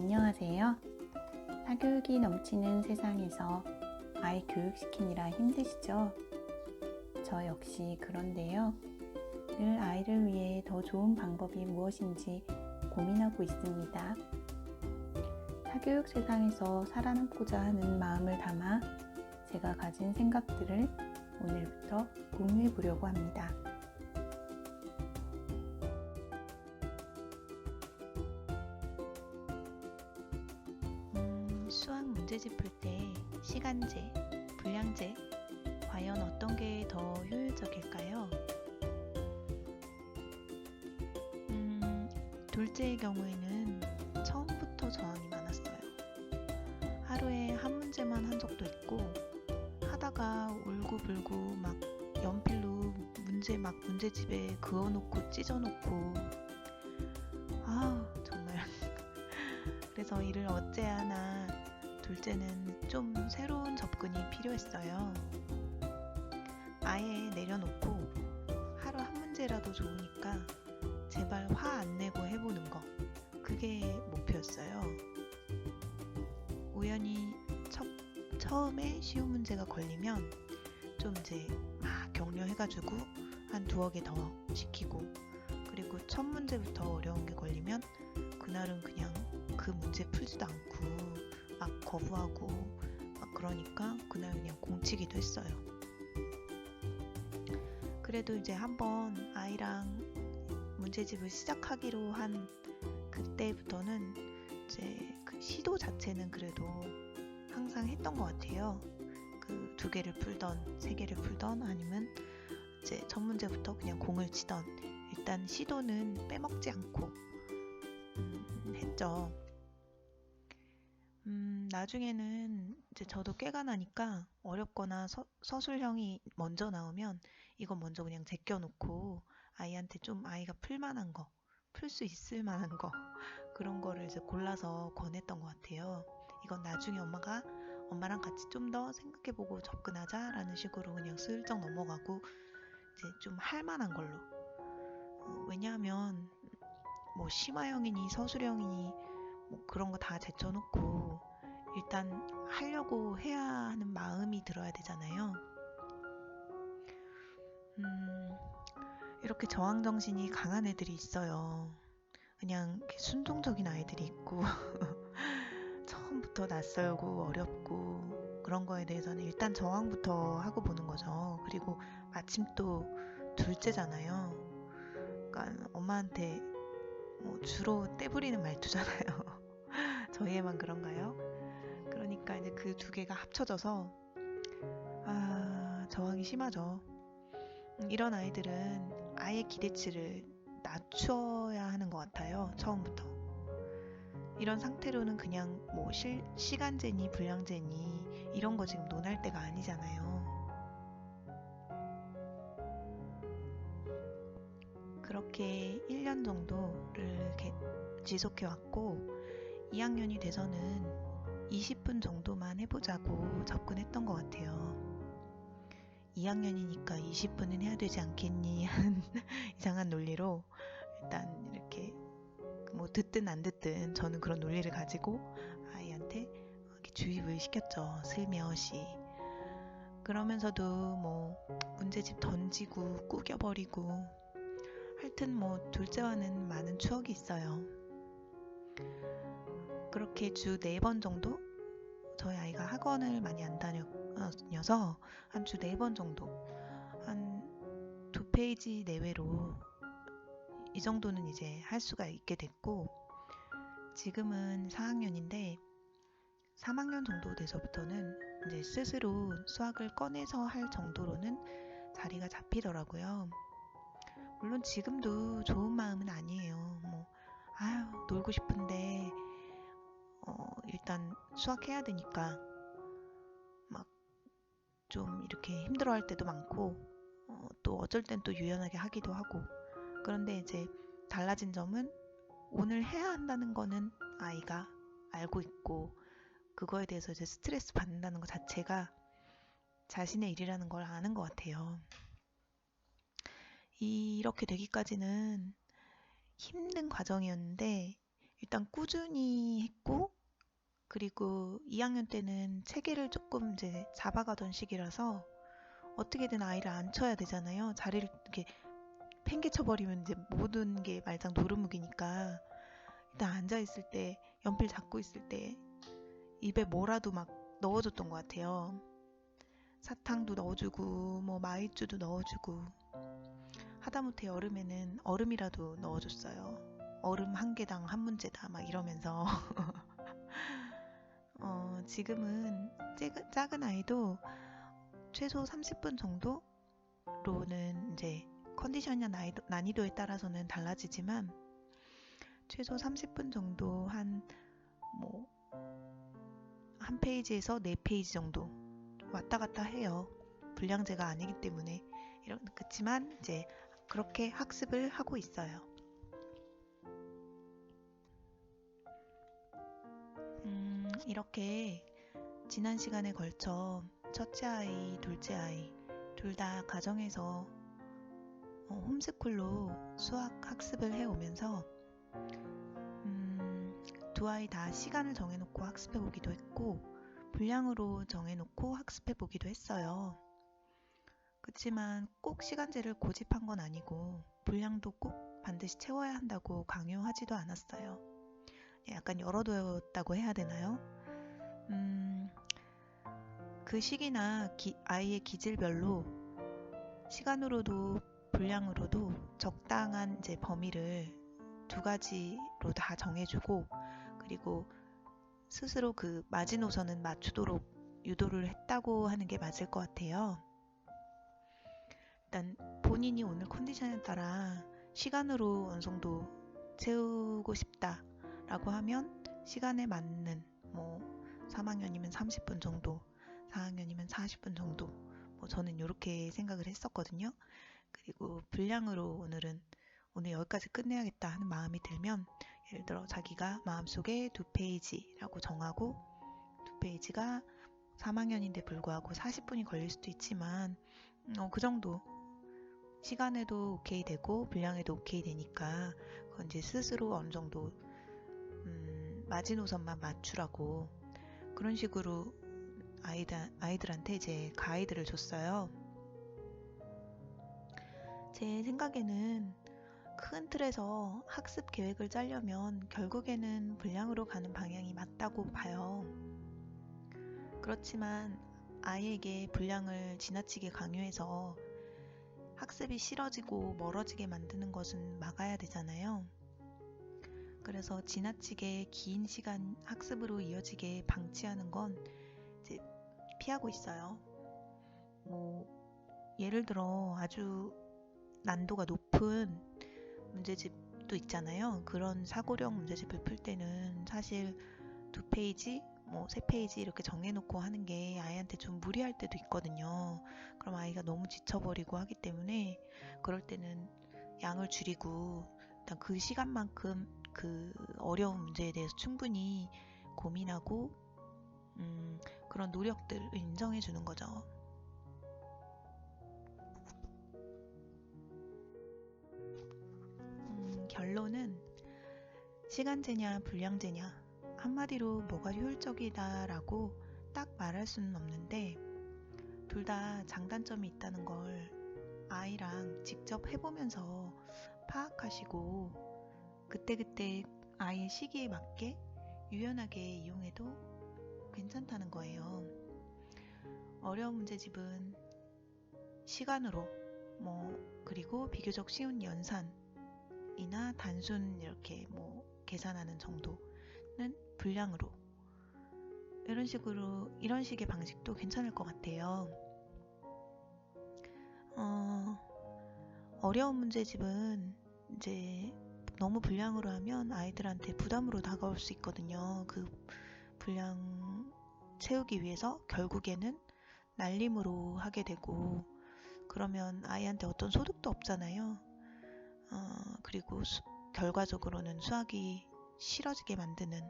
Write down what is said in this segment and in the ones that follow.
안녕하세요. 사교육이 넘치는 세상에서 아이 교육시키느라 힘드시죠? 저 역시 그런데요. 늘 아이를 위해 더 좋은 방법이 무엇인지 고민하고 있습니다. 사교육 세상에서 살아남고자 하는 마음을 담아 제가 가진 생각들을 오늘부터 공유해 보려고 합니다. 때 시간제, 분량제, 과연 어떤 게 더 효율적일까요? 음, 둘째의 경우에는 처음부터 저항이 많았어요. 하루에 한 문제만 한 적도 있고, 하다가 울고불고 막 연필로 문제 막 문제집에 그어놓고 찢어놓고, 아 정말. 그래서 이를 어째야 하나 둘째는 좀 새로운 접근이 필요했어요. 아예 내려놓고 하루 한 문제라도 좋으니까 제발 화 안 내고 해보는 거. 그게 목표였어요. 우연히 첫, 처음에 쉬운 문제가 걸리면 좀 이제 막 격려해가지고 한 두어 개 더 시키고 그리고 첫 문제부터 어려운 게 걸리면 그날은 그냥 그 문제 풀지도 않고 막 거부하고 막 그러니까 그날 그냥 공치기도 했어요. 그래도 이제 한번 아이랑 문제집을 시작하기로 한 그때부터는 이제 그 시도 자체는 그래도 항상 했던 것 같아요. 그 두 개를 풀던 세 개를 풀던 아니면 이제 첫 문제부터 그냥 공을 치던 일단 시도는 빼먹지 않고 음, 했죠. 음, 나중에는 이제 저도 깨가 나니까 어렵거나 서, 서술형이 먼저 나오면 이거 먼저 그냥 제껴놓고 아이한테 좀 아이가 풀만한 거, 풀 수 있을 만한 거 그런 거를 이제 골라서 권했던 것 같아요. 이건 나중에 엄마가 엄마랑 같이 좀 더 생각해보고 접근하자라는 식으로 그냥 슬쩍 넘어가고 이제 좀 할 만한 걸로. 어, 왜냐하면 뭐 심화형이니 서술형이니 뭐 그런 거 다 제쳐놓고 일단 하려고 해야 하는 마음이 들어야 되잖아요. 음, 이렇게 저항 정신이 강한 애들이 있어요. 그냥 순종적인 아이들이 있고 처음부터 낯설고 어렵고 그런 거에 대해서는 일단 저항부터 하고 보는 거죠. 그리고 마침 또 둘째잖아요. 그러니까 엄마한테 뭐 주로 떼부리는 말투잖아요. 저희에만 그런가요? 그러니까 이제 그 두 개가 합쳐져서 아 저항이 심하죠. 음, 이런 아이들은 아예 기대치를 낮춰야 하는 것 같아요. 처음부터. 이런 상태로는 그냥 뭐 실, 시간제니 분량제니 이런 거 지금 논할 때가 아니잖아요. 그렇게 1년 정도를 개- 지속해왔고 2학년이 돼서는 20분 정도만 해보자고 접근했던 것 같아요. 2학년이니까 20분은 해야 되지 않겠니 하는 이상한 논리로 일단 이렇게 뭐 듣든 안 듣든 저는 그런 논리를 가지고 아이한테 주입을 시켰죠. 슬며시. 그러면서도 뭐 문제집 던지고 꾸겨버리고 하여튼 뭐 둘째와는 많은 추억이 있어요. 그렇게 주 네 번 정도 저희 아이가 학원을 많이 안 다녀서 한 주 네 번 정도 한 두 페이지 내외로 이 정도는 이제 할 수가 있게 됐고 지금은 4학년인데 3학년 정도 돼서부터는 이제 스스로 수학을 꺼내서 할 정도로는 자리가 잡히더라고요. 물론 지금도 좋은 마음은 아니에요. 뭐 아유 놀고 싶은데 어, 일단 수학해야 되니까 막 좀 이렇게 힘들어 할 때도 많고 어, 또 어쩔 땐 또 유연하게 하기도 하고 그런데 이제 달라진 점은 오늘 해야 한다는 거는 아이가 알고 있고 그거에 대해서 이제 스트레스 받는다는 것 자체가 자신의 일이라는 걸 아는 것 같아요. 이렇게 되기까지는 힘든 과정이었는데 일단 꾸준히 했고 그리고 2학년 때는 체계를 조금 이제 잡아가던 시기라서 어떻게든 아이를 앉혀야 되잖아요. 자리를 이렇게 팽개쳐버리면 이제 모든 게 말짱 노름묵이니까 일단 앉아 있을 때 연필 잡고 있을 때 입에 뭐라도 막 넣어줬던 것 같아요. 사탕도 넣어주고 뭐 마이쮸도 넣어주고 하다못해 여름에는 얼음이라도 넣어줬어요. 얼음 한 개당 한 문제다 막 이러면서 어, 지금은 작- 작은 아이도 최소 30분 정도로는 이제 컨디션이나 나이도, 난이도에 따라서는 달라지지만 최소 30분 정도 한 뭐 한 페이지에서 네 페이지 정도 왔다 갔다 해요. 불량제가 아니기 때문에 그렇지만 이제 그렇게 학습을 하고 있어요. 이렇게 지난 시간에 걸쳐 첫째 아이, 둘째 아이 둘 다 가정에서 어, 홈스쿨로 수학 학습을 해오면서 음, 두 아이 다 시간을 정해놓고 학습해 보기도 했고 분량으로 정해놓고 학습해 보기도 했어요. 그렇지만 꼭 시간제를 고집한 건 아니고 분량도 꼭 반드시 채워야 한다고 강요하지도 않았어요. 약간 열어두었다고 해야 되나요? 음, 그 시기나 기- 아이의 기질별로 시간으로도 분량으로도 적당한 이제 범위를 두 가지로 다 정해주고 그리고 스스로 그 마지노선은 맞추도록 유도를 했다고 하는 게 맞을 것 같아요. 일단 본인이 오늘 컨디션에 따라 시간으로 어느 정도 채우고 싶다 라고 하면 시간에 맞는 뭐 3학년이면 30분 정도, 4학년이면 40분 정도. 뭐 저는 이렇게 생각을 했었거든요. 그리고 분량으로 오늘은 오늘 여기까지 끝내야겠다 하는 마음이 들면 예를 들어 자기가 마음속에 두 페이지라고 정하고 두 페이지가 3학년인데 불구하고 40분이 걸릴 수도 있지만 어, 그 정도 시간에도 오케이 되고 분량에도 오케이 되니까 그건 이제 스스로 어느 정도 음, 마지노선만 맞추라고 그런 식으로 아이들, 아이들한테 이제 가이드를 줬어요. 제 생각에는 큰 틀에서 학습 계획을 짜려면 결국에는 분량으로 가는 방향이 맞다고 봐요. 그렇지만 아이에게 분량을 지나치게 강요해서 학습이 싫어지고 멀어지게 만드는 것은 막아야 되잖아요. 그래서 지나치게 긴 시간 학습으로 이어지게 방치하는 건 이제 피하고 있어요. 뭐, 예를 들어 아주 난도가 높은 문제집도 있잖아요. 그런 사고력 문제집을 풀 때는 사실 두 페이지, 뭐 세 페이지 이렇게 정해놓고 하는 게 아이한테 좀 무리할 때도 있거든요. 그럼 아이가 너무 지쳐버리고 하기 때문에 그럴 때는 양을 줄이고 일단 그 시간만큼 그 어려운 문제에 대해서 충분히 고민하고 음, 그런 노력들을 인정해 주는 거죠. 음, 결론은 시간제냐 분량제냐 한마디로 뭐가 효율적이다라고 딱 말할 수는 없는데 둘 다 장단점이 있다는 걸 아이랑 직접 해보면서 파악하시고 그때그때 아이의 시기에 맞게 유연하게 이용해도 괜찮다는 거예요. 어려운 문제집은 시간으로 뭐 그리고 비교적 쉬운 연산이나 단순 이렇게 뭐 계산하는 정도는 분량으로 이런 식으로 이런 식의 방식도 괜찮을 것 같아요. 어, 어려운 문제집은 이제 너무 분량으로 하면 아이들한테 부담으로 다가올 수 있거든요. 그 분량 채우기 위해서 결국에는 날림으로 하게 되고 그러면 아이한테 어떤 소득도 없잖아요. 어, 그리고 수, 결과적으로는 수학이 싫어지게 만드는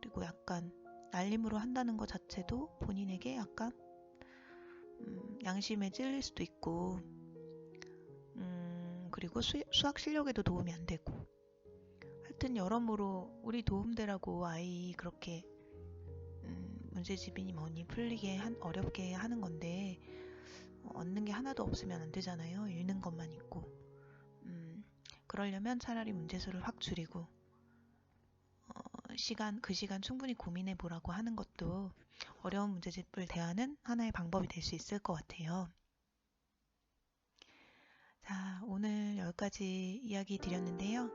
그리고 약간 날림으로 한다는 것 자체도 본인에게 약간 음, 양심에 찔릴 수도 있고 음, 그리고 수, 수학 실력에도 도움이 안 되고 할 여튼 여러모로 우리 도움되라고 아이 그렇게 음, 문제집이니 뭐니 풀리게 한, 어렵게 하는 건데 어, 얻는 게 하나도 없으면 안 되잖아요. 잃는 것만 있고. 음, 그러려면 차라리 문제수를 확 줄이고 어, 시간 그 시간 충분히 고민해 보라고 하는 것도 어려운 문제집을 대하는 하나의 방법이 될 수 있을 것 같아요. 자, 오늘 여기까지 이야기 드렸는데요.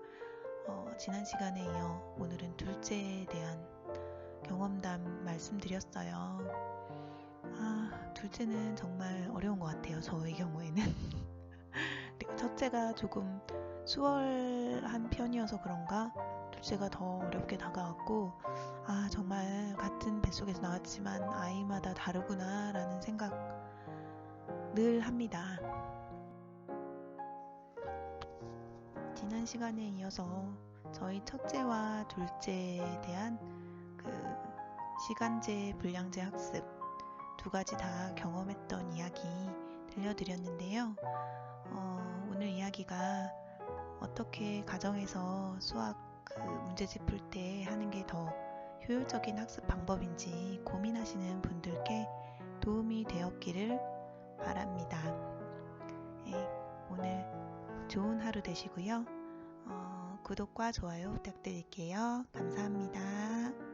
어, 지난 시간에 이어 오늘은 둘째에 대한 경험담 말씀드렸어요. 아, 둘째는 정말 어려운 것 같아요. 저의 경우에는. 첫째가 조금 수월한 편이어서 그런가 둘째가 더 어렵게 다가왔고, 아, 정말 같은 뱃속에서 나왔지만 아이마다 다르구나 라는 생각 늘 합니다. 지난 시간에 이어서 저희 첫째와 둘째에 대한 그 시간제, 분량제 학습 두 가지 다 경험했던 이야기 들려드렸는데요. 어, 오늘 이야기가 어떻게 가정에서 수학 그 문제집 풀 때 하는 게 더 효율적인 학습 방법인지 고민하시는 분들께 도움이 되었기를 바랍니다. 네, 오늘 좋은 하루 되시고요. 어, 구독과 좋아요 부탁드릴게요. 감사합니다.